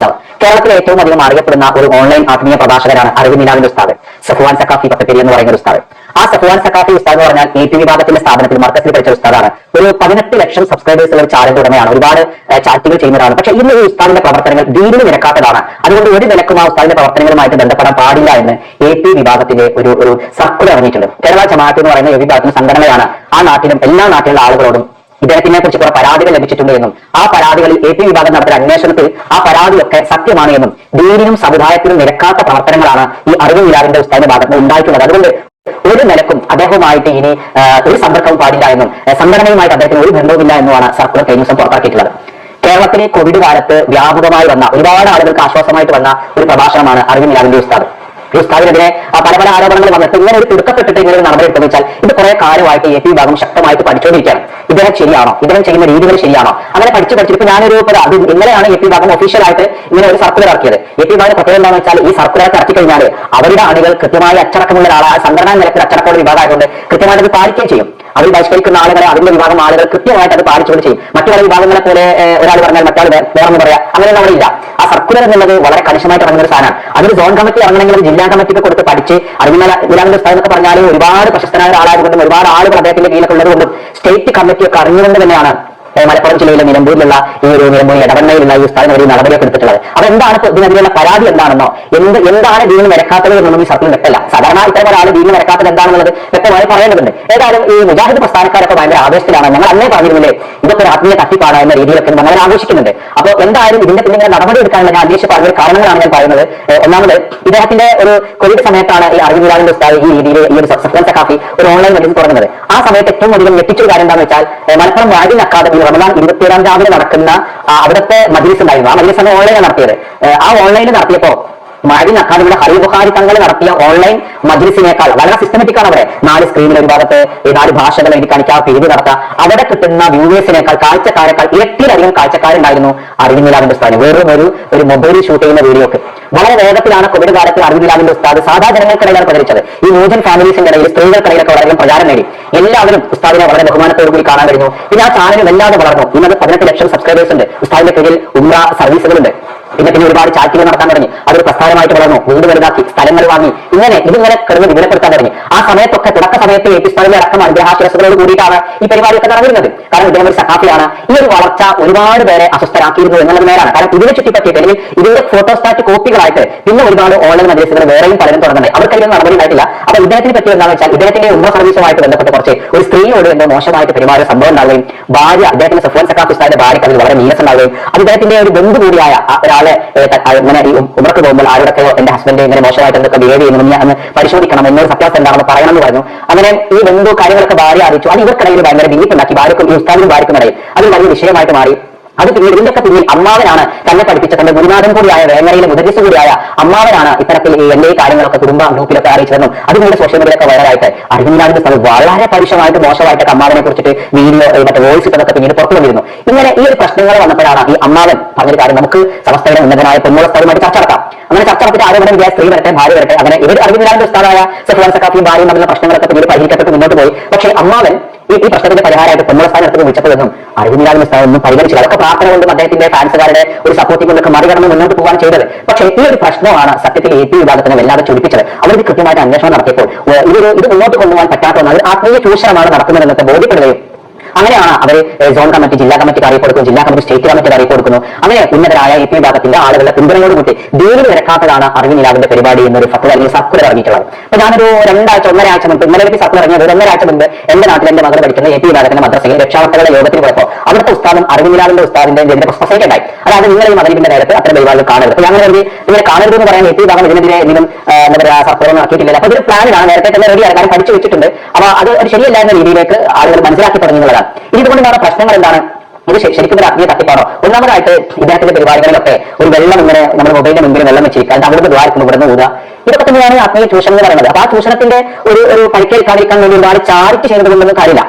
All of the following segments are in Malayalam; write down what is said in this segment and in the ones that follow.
കേരളത്തിലെ ഏറ്റവും അധികം അറിയപ്പെടുന്ന ഒരു ഓൺലൈൻ ആത്മീയ പ്രഭാഷകരാണ് അറിവ് നിലാവിന്റെ ഉസ്താദ് സഫ്വാൻ സക്കാഫി പത്തപ്പേരി എന്ന് പറയുന്ന ഉസ്താദ്. ആ സഫ്വാൻ സക്കാഫി ഉസ്താദ് എന്ന് പറഞ്ഞാൽ എ പി വിഭാഗത്തിന്റെ സ്ഥാപനത്തിൽ മർക്കസിൽ പഠിച്ച ഉസ്താദാണ്. ഒരു പതിനെട്ട് ലക്ഷം സബ്സ്ക്രൈബേഴ്സ് ഉള്ള ചാനലിന്റെ ഉടമയാണ് ഒരുപാട് ചാറ്റുകൾ ചെയ്യുന്നതാണ് പക്ഷേ ഇന്ന് ഈ ഉസ്താദിന്റെ പ്രവർത്തനങ്ങൾ ദീപിന് നിരക്കാത്തതാണ്. അതുകൊണ്ട് ഒരു നിലക്കും ആ ഉസ്താദിന്റെ പ്രവർത്തനങ്ങളുമായിട്ട് ബന്ധപ്പെടാൻ പാടില്ല എന്ന് എ പി വിഭാഗത്തിന്റെ ഒരു ഒരു സർക്കുലർ ഇറങ്ങിയിട്ടുണ്ട്. കേരള ജമാഅത്ത് എന്ന് പറയുന്ന എ വിഭാഗത്തിന്റെ സംഘടനയാണ് ആ നാട്ടിലും എല്ലാ നാട്ടിലുള്ള ആളുകളോടും ഇദ്ദേഹത്തിനെ കുറിച്ച് കുറെ പരാതികൾ ലഭിച്ചിട്ടുണ്ട് എന്നും ആ പരാതികളിൽ എ പി വിഭാഗം നടത്തിയ അന്വേഷണത്തിൽ ആ പരാതിയൊക്കെ സത്യമാണ് എന്നും ദീനിനും സമുദായത്തിനും നിരക്കാത്ത പ്രവർത്തനങ്ങളാണ് ഈ അറിവ് മിലാവിന്റെ ഉസ്താദിന്റെ ഭാഗത്ത് ഉണ്ടായിട്ടുള്ളത്. അതുകൊണ്ട് ഒരു നിലക്കും അദ്ദേഹവുമായിട്ട് ഇനി ഒരു സമ്പർക്കവും പാടില്ല എന്നും സംഘടനയുമായിട്ട് അദ്ദേഹത്തിന് ഒരു ബന്ധവുമില്ല എന്നുമാണ് സർക്കുലർ ദിവസം പുറത്താക്കിയിട്ടുള്ളത് കേരളത്തിലെ കോവിഡ് കാലത്ത് വ്യാപകമായി വന്ന ഒരുപാട് ആളുകൾക്ക് ആശ്വാസമായിട്ട് വന്ന ഒരു പ്രഭാഷണമാണ് അറിവ് മിലാവിന്റെ ഉസ്താദ്. ആ പല പല ആരോപണങ്ങൾ വന്നിട്ട് ഇങ്ങനെ ഒരു തിടുക്കപ്പെട്ടിട്ട് ഇങ്ങനെ ഒരു നടപടി എടുത്തെന്ന് വെച്ചാൽ ഇത് കുറെ കാലമായിട്ട് എ പി ഭാഗം ശക്തമായിട്ട് പഠിച്ചുകൊണ്ടിരിക്കുകയാണ്. ഇദ്ദേഹം ശരിയാണോ? ഇദ്ദേഹം ചെയ്യുന്ന രീതികൾ ശരിയാണോ? അങ്ങനെ പഠിച്ചു പഠിച്ചിട്ട് ഞാനൊരു അത് ഇന്നലെയാണ് എ പി ഭാഗം ഒഫീഷ്യലായിട്ട് ഇങ്ങനെ ഒരു സർക്കുലർ ഇറക്കിയത്. എ പി ഭാഗം പ്രത്യേകം എന്താണെന്ന് വെച്ചാൽ ഈ സർക്കുലർ ഇറക്കി കഴിഞ്ഞാൽ അവരുടെ അണികൾ കൃത്യമായി അച്ചടക്കമുള്ള ഒരാളായ സംഘടനാ നിലത്തിൽ അച്ചടക്കമുള്ള വിഭാഗമായതുകൊണ്ട് കൃത്യമായിട്ട് അത് പാലിക്കുകയും ചെയ്യും. അവർ ബഹിഷ്കരിക്കുന്ന ആളുകളെ അതിന്റെ വിഭാഗം ആളുകൾ കൃത്യമായിട്ട് അത് പാലിച്ചുകൊണ്ട് ചെയ്യും. മറ്റു പല വിഭാഗങ്ങളെ പോലെ ഒരാൾ പറഞ്ഞാൽ മറ്റാൾ വേറെന്ന് പറയാം. അങ്ങനെ അവിടെ ഇല്ല ആ സർക്കുലർ എന്നുള്ളത് വളരെ കണിശമായിട്ട് ഇറങ്ങുന്ന ഒരു സാധനമാണ്. അതിന് സോൺ കമ്മിറ്റി ഇറങ്ങണമെങ്കിലും ജില്ലാ കമ്മിറ്റിക്ക് കൊടുത്ത് പഠിച്ച് അറിവിമല വിലാമിന്റെ സ്ഥലം എന്നൊക്കെ പറഞ്ഞാൽ ഒരുപാട് പ്രശസ്തനായ ഒരാളായതുകൊണ്ടും ഒരുപാട് ആളുകൾ അദ്ദേഹത്തിന്റെ കീഴിലൊക്കെ ഉള്ളതുകൊണ്ടും സ്റ്റേറ്റ് കമ്മിറ്റി ഒക്കെ അറിഞ്ഞുകൊണ്ട് തന്നെയാണ് മലപ്പുറം ജില്ലയിലെ നിലമ്പൂരിലുള്ള ഈ ഒരു നിലമ്പൂർ ഇടവണ്ണയിലുള്ള ഈ സ്ഥലം ഒരു നടപടിയൊക്കെ എടുത്തിട്ടുള്ളത്. അപ്പൊ എന്താണ് ഇതിനെതിരെയുള്ള പരാതി എന്താണെന്നോ? എന്ത് എന്താണ് ദീനിന് നിരക്കാത്തത് എന്നൊന്നും ഈ സർക്കിൾ വ്യക്തമല്ല. സാധാരണ ഇത്തരം ഒരാൾ ദീനിന് നിരക്കാത്തത് എന്താണെന്നുള്ളത് വ്യക്തമായി പറയേണ്ടതുണ്ട്. ഏതായാലും ഈ മുജാഹിദ് പ്രസ്ഥാനക്കാരൊക്കെ ഭയങ്കര ആവേശത്തിലാണ്. ഞങ്ങൾ അന്നേ പറഞ്ഞിരുന്നില്ലേ ഇതൊക്കെ ഒരു ആത്മീയ തട്ടിപ്പാണ് എന്ന രീതിയിലൊക്കെ നമ്മൾ ആഘോഷിക്കുന്നുണ്ട്. അപ്പോൾ എന്തായാലും ഇതിന്റെ പിന്നെ നടപടി എടുക്കാനുള്ള ഞാൻ അന്വേഷിച്ച് പറഞ്ഞ കാരണങ്ങളാണ് ഞാൻ പറയുന്നത്. ഒന്നാമത് ഇദ്ദേഹത്തിന്റെ ഒരു കോവിഡ് സമയത്താണ് ഈ അറിവിലാവിന്റെ ഉസ്താദ് ഈ രീതിയിൽ ഈ ഒരു സഫ്രൻ കാപ്പി ഒരു ഓൺലൈൻ മീറ്റിംഗ് തുടങ്ങുന്നത് ആ സമയത്ത് ഏറ്റവും അധികം ഞെട്ടിച്ചൊരു കാര്യം എന്താണെന്ന് വെച്ചാൽ മലപ്പുറം വാജിൻ അക്കാദമി റമദാൻ ഇരുപത്തിയേഴാം രാവിലെ നടക്കുന്ന അവിടുത്തെ മജീസ് ഉണ്ടായിരുന്നു ആ അന്ന് ഓൺലൈനാണ് നടത്തിയത്. ആ ഓൺലൈനിൽ നടത്തിയപ്പോ മാജിൻ അക്കാദമിയുടെ ഹരി ബുഖാരി തങ്ങൾ നടത്തിയ ഓൺലൈൻ മജ്ലിസിനേക്കാൾ വളരെ സിസ്റ്റമാറ്റിക് ആണ് അവിടെ. നാല് സ്ക്രീനിൽ ഒരു ഭാഗത്ത് ഈ നാല് ഭാഷകൾ എഴുതി കാണിക്കുക പിരിവ് നടത്തുക. അവിടെ കിട്ടുന്ന വ്യൂവേഴ്സിനേക്കാൾ കാഴ്ചക്കാരെക്കാൾ ഇരട്ടിയിലധികം കാഴ്ചക്കാരുണ്ടായിരുന്നു അറിവിനിലാവിന്റെ സ്ഥാനം വെറും ഒരു ഒരു മൊബൈൽ ഷൂട്ട് ചെയ്യുന്ന വീഡിയോ ഒക്കെ. വളരെ വേഗത്തിലാണ് കോവിഡ് കാലത്തിൽ അറിവിന്ദിലാവിന്റെ ഉസ്താദ് സാധാ ജനങ്ങൾക്കിടയിലാണ് പ്രചരിച്ചത്. ഈ മൂജൻ ഫാമിലീസിന്റെ ഇടയിൽ സ്ത്രീകൾക്കിടയിലൊക്കെ വളരെ പ്രചാരം നേടി. എല്ലാവരും ഉസ്താദിനെ വളരെ ബഹുമാനത്തോടു കൂടി കാണാൻ കഴിഞ്ഞു പിന്നെ ആ ചാനൽ വല്ലാതെ വളർന്നു. ഇന്നത് പതിനെട്ട് ലക്ഷം സബ്സ്ക്രൈബേഴ്സ് ഉണ്ട്. ഉസ്താദിന്റെ പേരിൽ ഉമ്ര സർവീസുകളുണ്ട് പിന്നെ പിന്നെ ഒരുപാട് ചാറ്റുകൾ നടത്താൻ തുടങ്ങി. അതൊരു പ്രസ്ഥാനമായിട്ട് വളർന്നു വീട് വലുതാക്കി സ്ഥലങ്ങൾ വാങ്ങി. ഇങ്ങനെ ഇതിങ്ങനെ കിടന്ന് വിപുലപ്പെടുത്താൻ തുടങ്ങി. ആ സമയത്തൊക്കെ തുടക്ക സമയത്ത് എ പി സ്ഥാനിലെ അടക്കം അനുഗ്രഹാശിരസുകളോട് കൂടിയിട്ടാണ് ഈ പരിപാടിയൊക്കെ നടന്നിരുന്നത്. കാരണം ഇദ്ദേഹം ഒരു സഹാഫിയാണ് ഈ ഒരു വളർച്ച ഒരുപാട് പേരെ അസ്വസ്ഥരാക്കിയിരുന്നു എന്നുള്ളത് നേരാണ്. കാരണം ഇതിനെ ചുറ്റിപ്പറ്റിയിട്ട് അല്ലെങ്കിൽ ഇതിന്റെ ഫോട്ടോസ്റ്റാറ്റ് കോപ്പികളായിട്ട് പിന്നെ ഒരുപാട് ഓൺലൈൻ മദ്രസകൾ വേറെയും പലരും തുടങ്ങുന്നത് അവർക്കതിന് നടപടി ഉണ്ടായിട്ടില്ല അപ്പൊ ഇദ്ദേഹത്തിനെ പറ്റി എന്താണെന്ന് വെച്ചാൽ ഇദ്ദേഹത്തിന്റെ ഉമ്മ സർവീസുമായിട്ട് ബന്ധപ്പെട്ട് കുറച്ച് ഒരു സ്ത്രീയോട് എന്തോ മോശമായിട്ട് പെരുമാറിയ സംഭവം ഉണ്ടാവുകയും ഭാര്യ അദ്ദേഹത്തിന്റെ സഫോൻ സക്കാഫ് ഉസ്താദിന്റെ ഭാര്യക്ക് അതിൽ വളരെ നീരസം ഉണ്ടാവുകയും അത് ഇദ്ദേഹത്തിന്റെ ഒരു ബന്ധു കൂടിയായ ആ ഒരാളെ ആ, ഇങ്ങനെ ഈ പോകുമ്പോൾ ആരോടൊക്കെയോ എന്റെ ഹസ്ബൻഡ് ഇങ്ങനെ മോശമായിട്ട് എന്തൊക്കെ ബിഹേവ് ചെയ്യുന്നു ഞാൻ അന്ന് പരിശോധിക്കണം എന്നൊരു സത്യാവസ്ഥ എന്താണെന്ന് പറയണം എന്ന് പറഞ്ഞു. അങ്ങനെ ഈ ബന്ധു കാര്യങ്ങളൊക്കെ ഭാര്യ അറിയിച്ചു. അത് ഇവർക്കിടയിൽ ഭയങ്കര ഭിന്നിപ്പുണ്ടാക്കി ഭാര്യക്കും ഈ ഉസ്താദിനും ഭാര്യക്കും ഇടയിൽ. അത് വലിയ വിഷയമായിട്ട് മാറി. അത് പിന്നീട് ഇതിന്റെയൊക്കെ പിന്നിൽ അമ്മാവനാണ് തന്നെ പഠിപ്പിച്ച തന്റെ ഗുരുനാഥൻ കൂടിയായ വേങ്ങരയിലെ മുദരിസ് കൂടിയായ അമ്മാവനാണ് ഇത്തരത്തിൽ ഈ എന്റെ കാര്യങ്ങളൊക്കെ കുടുംബ ഗ്രൂപ്പിലൊക്കെ അറിയിച്ചതെന്നും അതുകൊണ്ട് സോഷ്യൽ മീഡിയയിലൊക്കെ വൈറലായിട്ട് അറിവിനാടിന്റെ സ്ഥലം വളരെ പരുഷമായിട്ട് മോശമായിട്ടൊക്കെ അമ്മാവനെ കുറിച്ചിട്ട് വീഡിയോ മറ്റേ വോയിസ് ഇട്ടതൊക്കെ പിന്നീട് പുറത്തു വന്നിരുന്നു. ഇങ്ങനെ ഈ ഒരു പ്രശ്നങ്ങൾ വന്നപ്പോഴാണ് ഈ അമ്മാവൻ പറഞ്ഞൊരു കാര്യം നമുക്ക് സമസ്തയുടെ ഉന്നതനായ പൊന്മുളസ്ഥലമായിട്ട് ചർച്ച നടത്താം. അങ്ങനെ ചർച്ച നടത്തിയിട്ട് ആരും ഇവിടെ സ്ത്രീ വരട്ടെ ഭാര്യ വരട്ടെ അങ്ങനെ ഇവർ അറിവിനാടിന്റെ സ്ഥാനായ സഫ്വാൻ സക്കാഫിയും ഭാര്യയും തമ്മിലുള്ള പ്രശ്നങ്ങളൊക്കെ പിന്നീട് പരിഹരിക്കപ്പെട്ട് മുന്നോട്ട് പോയി. പക്ഷേ അമ്മാവൻ ഈ ഈ പ്രശ്നത്തിന്റെ പരിഹാരമായിട്ട് പൊന്മുളസ്ഥാനത്ത് വിളിച്ചപ്പോഴൊന്നും അറിവില്ലാതെ സ്ഥാനം ഒന്നും പരിഗണിച്ചില്ല. അതൊക്കെ പ്രാർത്ഥന കൊണ്ടും അദ്ദേഹത്തിന്റെ ഫാൻസുകാരുടെ ഒരു സപ്പോർട്ടിംഗ് കൊണ്ടൊക്കെ മറികടന്ന് മുന്നോട്ട് പോകാൻ ചെയ്തത്. പക്ഷേ ഈ ഒരു പ്രശ്നമാണ് സത്യത്തിൽ എ പി വിഭാഗത്തിനെ വല്ലാതെ ചൊടിപ്പിച്ചത്. അവർക്ക് കൃത്യമായിട്ട് അന്വേഷണം നടത്തിയപ്പോൾ ഇത് ഇത് മുന്നോട്ട് കൊണ്ടുപോകാൻ പറ്റാത്ത ഒന്നാണ്. ആത്മീയ ചൂഷണമാണ് നടക്കുന്നതെന്നൊക്കെ ബോധ്യപ്പെടുകയും അങ്ങനെയാണ് അവർ സോൺ കമ്മിറ്റി ജില്ലാ കമ്മിറ്റിക്ക് അറിയി കൊടുക്കുന്നു ജില്ലാ കമ്മിറ്റി സ്റ്റേറ്റ് കമ്മിറ്റി അറിയി കൊടുക്കുന്നു അങ്ങനെ ഉന്നതരായ എ പി വിഭാഗത്തിന്റെ ആളുകളുടെ പിന്തുണയോട് കൂട്ടി ദീനിൽ നിരക്കാത്തതാണ് അറിവ് നിലാവിന്റെ പരിപാടി എന്നൊരു ഫത്വ അല്ലെങ്കിൽ സർക്കുലർ ഇറങ്ങിയിട്ടുള്ളത്. അപ്പൊ ഞാനൊരു രണ്ടാഴ്ച ഒന്നരാഴ്ച മുമ്പ് ഇന്നലെ ഒരു സർക്കുലർ ഇറങ്ങിയത് ഒരു ഒന്നരാഴ്ച മുമ്പ് എന്റെ നാട്ടിൽ എന്റെ മകൾ പഠിക്കുന്ന എ പി വിഭാഗത്തിന്റെ മദ്രസയിൽ രക്ഷാകർത്തകളുടെ യോഗത്തിൽ പോയപ്പോൾ അവിടുത്തെ ഉസ്താദും അറിവ് നിലാവിന്റെ ഉസ്താദിന്റെ എന്റെ പ്രസംഗം ഉണ്ടായി. അതായത് നിങ്ങൾ ഈ മകനിന്റെ നേരത്ത് അത്ര പരിപാടികൾ കാണരുത്. അപ്പൊ ഞങ്ങൾ ഇങ്ങനെ കാണരുത് എന്ന് പറയാൻ എ പി വിഭാഗം ഇതിനെതിരെ എന്തെങ്കിലും എന്താ പറയുക സർക്കുലർ ആക്കിയിട്ടില്ല അപ്പൊ ഇതൊരു പ്ലാനിലാണ് നേരത്തെ തന്നെ റെഡിയാണ് കാരണം പഠിച്ചു വെച്ചിട്ടുണ്ട്. അപ്പൊ അത് ശരിയല്ല എന്ന രീതിയിലേക്ക് ആളുകൾ മനസ്സിലാക്കി തുടങ്ങുന്നതാണ് ഇനി ഇതുകൊണ്ടുണ്ടാകുന്ന പ്രശ്നങ്ങൾ എന്താണ്? ഇത് ശരിക്കും ഒരു ആത്മീയ തട്ടിപ്പാണോ? ഒന്നാമതായിട്ട് ഇദ്ദേഹത്തിന്റെ പരിപാടികളിലൊക്കെ ഒരു വെള്ളം ഇങ്ങനെ നമ്മുടെ മൊബൈലിന്റെ മുമ്പിൽ വെള്ളം വെച്ചിരിക്കുക. അത് അവിടുന്ന് ദ്വാരക്കുന്നു ഇവിടെ നിന്ന് ഊതുക. ഇതൊക്കെ തന്നെയാണ് ആത്മീയ ചൂഷണം എന്ന് പറയുന്നത്. അപ്പൊ ആ ചൂഷണത്തിന്റെ ഒരു ഒരു പരിക്കേൽക്കാതിരിക്കാൻ വേണ്ടി ഒരുപാട് ചാരിറ്റി ചെയ്യുന്നത് കൊണ്ടൊന്നും കാര്യമില്ല.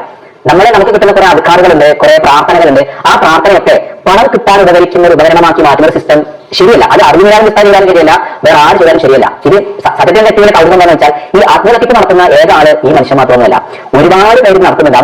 നമ്മളെ നമുക്ക് കിട്ടുന്ന കുറെ അധികാരങ്ങളുണ്ട് കുറെ പ്രാർത്ഥനകളുണ്ട്. ആ പ്രാർത്ഥനയൊക്കെ പണം കിട്ടാൻ ഉപകരിക്കുന്ന ഒരു ഉപകരണമാക്കി മാറ്റുന്ന സിസ്റ്റം ശരിയല്ല. അത് അറിവിനാലും കിട്ടാൻ ചെയ്താലും ശരിയല്ല. വേറെ ആര് ചെയ്താലും ശരിയല്ല. ഇത് സത്യത്തിന്റെ കൗതുകം എന്താണെന്ന് വെച്ചാൽ ഈ ആത്മഹത്യക്ക് നടത്തുന്ന ഏതാൾ ഈ മനുഷ്യൻ മാത്രമൊന്നുമല്ല. ഒരുപാട് പേര് നടത്തുന്നുണ്ട്.